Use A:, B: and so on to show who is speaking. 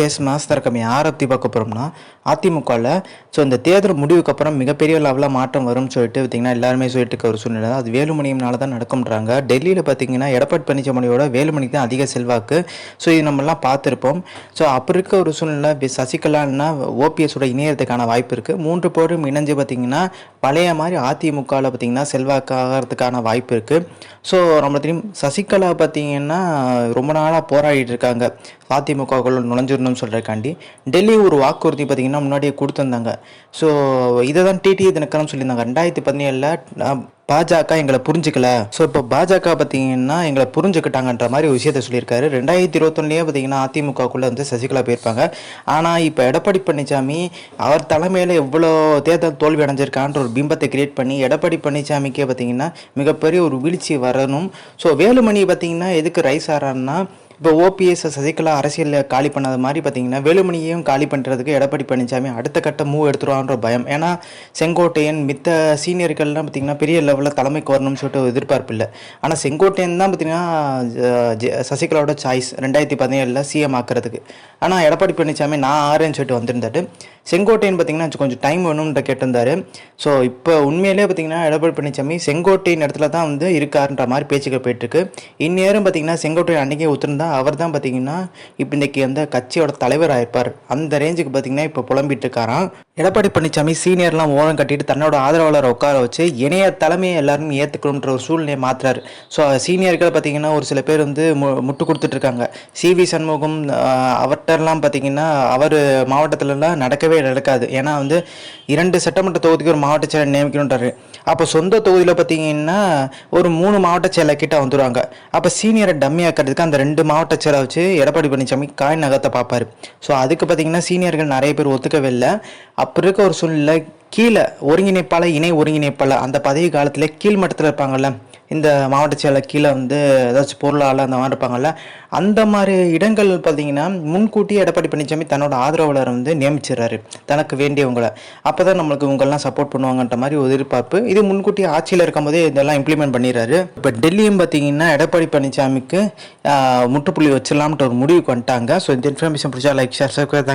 A: Face mass கம்மி யாரை பற்றி பார்க்க போகிறோம்னா அதிமுகவில் ஸோ இந்த தேர்தல் முடிவுக்கு அப்புறம் மிகப்பெரிய லெவலில் மாற்றம் வரும்னு சொல்லிட்டு பார்த்தீங்கன்னா எல்லாருமே சொல்லிட்டு இருக்க ஒரு சூழ்நிலை அது வேலுமணியினால தான் நடக்கும்ன்றாங்க. டெல்லியில் பார்த்தீங்கன்னா எடப்பாடி பழனிசாமியோட வேலுமணிக்கு தான் அதிக செல்வாக்கு. ஸோ இது நம்மலாம் பார்த்துருப்போம். ஸோ அப்போ இருக்க ஒரு சூழ்நிலை சசிகலான்னா ஓபிஎஸோட இணையறதுக்கான வாய்ப்பு இருக்குது மூன்று பேரும் இணைஞ்சு பார்த்தீங்கன்னா பழைய மாதிரி அதிமுகவில் பார்த்தீங்கன்னா செல்வாக்காகிறதுக்கான வாய்ப்பு இருக்குது ஸோ நம்ம தெரியும். சசிகலா பார்த்தீங்கன்னா ரொம்ப நாளாக போராடிட்டு இருக்காங்க. அதிமுகக்குள்ள பண்ணணும்னு சொல்கிறக்காண்டி டெல்லி ஒரு வாக்குறுதி பார்த்தீங்கன்னா முன்னாடியே கொடுத்துருந்தாங்க. ஸோ இதை தான் டிடிஏ தினக்கரம் சொல்லியிருந்தாங்க. ரெண்டாயிரத்தி பதினேழில் பாஜக எங்களை புரிஞ்சுக்கல. ஸோ இப்போ பாஜக பார்த்தீங்கன்னா எங்களை புரிஞ்சுக்கிட்டாங்கன்ற மாதிரி ஒரு விஷயத்த சொல்லியிருக்காரு. ரெண்டாயிரத்தி இருபத்தொன்னுலேயே பார்த்தீங்கன்னா அதிமுகக்குள்ளே வந்து சசிகலா போயிருப்பாங்க. ஆனால் இப்போ எடப்பாடி பழனிசாமி அவர் தலைமையில் எவ்வளோ தேர்தல் தோல்வி அடைஞ்சிருக்கான்ற ஒரு பிம்பத்தை கிரியேட் பண்ணி எடப்பாடி பழனிசாமிக்கே பார்த்தீங்கன்னா மிகப்பெரிய ஒரு வீழ்ச்சி வரணும். ஸோ வேலுமணி பார்த்தீங்கன்னா எதுக்கு ரைஸ் ஆறான்னா இப்போ ஓபிஎஸ் சசிகலா அரசியலில் காலி பண்ணது மாதிரி பார்த்தீங்கன்னா வேலுமணியையும் காலி பண்ணுறதுக்கு எடப்பாடி பழனிசாமி அடுத்த கட்ட மூவ் எடுத்துருவான்ற பயம். ஏன்னா செங்கோட்டையன் மித்த சீனியர்கள்லாம் பார்த்தீங்கன்னா பெரிய லெவலில் தலைமைக்கு வரணும்னு சொல்லிட்டு எதிர்பார்ப்பு இல்லை. ஆனால் செங்கோட்டையன் தான் பார்த்தீங்கன்னா ஜ- ஜ- சசிகலாவோட சாய்ஸ் ரெண்டாயிரத்தி பதினேழில் சிஎம் ஆக்கிறதுக்கு. ஆனால் எடப்பாடி பழனிசாமி நான் ஆறேன்னு சொல்லிட்டு வந்திருந்தாரு. செங்கோட்டையன் பார்த்தீங்கன்னா கொஞ்சம் டைம் வேணும்ன்ற கேட்டிருந்தாரு. ஸோ இப்போ உண்மையிலே பார்த்தீங்கன்னா எடப்பாடி பழனிசாமி செங்கோட்டையின் இடத்துல தான் வந்து இருக்காருன்ற மாதிரி பேச்சுக்கள் போயிட்டுருக்கு இந்நேரம் பார்த்தீங்கன்னா செங்கோட்டையன் அன்றைக்கே ஒத்துருந்தா அவர் தான் பார்த்தீங்கன்னா இப்போ இன்றைக்கி அந்த கட்சியோட தலைவர் ஆயிருப்பார். அந்த ரேஞ்சுக்கு பார்த்தீங்கன்னா இப்போ புலம்பிட்டு இருக்காராம். எடப்பாடி பழனிசாமி சீனியர்லாம் ஓரம் கட்டிட்டு தன்னோட ஆதரவாளரை உட்கார வச்சு இணைய தலைமையை எல்லாரும் ஏற்றுக்கணுன்ற ஒரு சூழ்நிலையை மாற்றுறாரு ஸோ சீனியர்கள் பார்த்தீங்கன்னா ஒரு சில பேர் வந்து மு முட்டு கொடுத்துட்ருக்காங்க சி வி சண்முகம் அவர்கிட்டலாம் பார்த்தீங்கன்னா அவர் மாவட்டத்துலலாம் நடக்கவே நடக்காது. ஏன்னா வந்து இரண்டு சட்டமன்ற தொகுதிக்கு ஒரு மாவட்ட செயலர் நியமிக்கணுன்றாரு அப்போ சொந்த தொகுதியில் பார்த்தீங்கன்னா ஒரு மூணு மாவட்ட செயலர் கிட்ட வந்துடுவாங்க அப்போ சீனியரை டம்மி ஆக்கிறதுக்கு அந்த ரெண்டு மாவட்ட செயலை வச்சு எடப்பாடி பழனிசாமி காய் நகத்தை பார்ப்பாரு. ஸோ அதுக்கு பார்த்தீங்கன்னா சீனியர்கள் நிறைய பேர் ஒத்துக்கவே இல்லை அப்போ இருக்க ஒரு சூழ்நிலை கீழே ஒருங்கிணைப்பாளர் இணை ஒருங்கிணைப்பாளர் அந்த பதவி காலத்தில் கீழ் மட்டத்தில் இருப்பாங்கல்ல இந்த மாவட்ட செயலர் கீழே வந்து ஏதாச்சும் பொருளாளர் அந்த மாதிரி இருப்பாங்கல்ல அந்த மாதிரி இடங்கள் பார்த்தீங்கன்னா முன்கூட்டி எடப்பாடி பழனிசாமி தன்னோட ஆதரவாளரை வந்து நியமிச்சிடுறாரு. தனக்கு வேண்டியவங்களை அப்போ தான் நம்மளுக்கு இவங்கெல்லாம் சப்போர்ட் பண்ணுவாங்கன்ற மாதிரி ஒரு எதிர்பார்ப்பு. இது முன்கூட்டியே ஆட்சியில் இருக்கும்போதே இதெல்லாம் இம்ப்ளிமெண்ட் பண்ணிடுறாரு. இப்போ டெல்லியும் பார்த்தீங்கன்னா எடப்பாடி பழனிசாமிக்கு ஆஹ், முற்றுப்புள்ளி வச்சிடலாம்ன்ற ஒரு முடிவுக்கு வந்துட்டாங்க. ஸோ இந்த இன்ஃபர்மேஷன் பிடிச்சா லைக் ஷேர் சப்ஸ்கிரைப்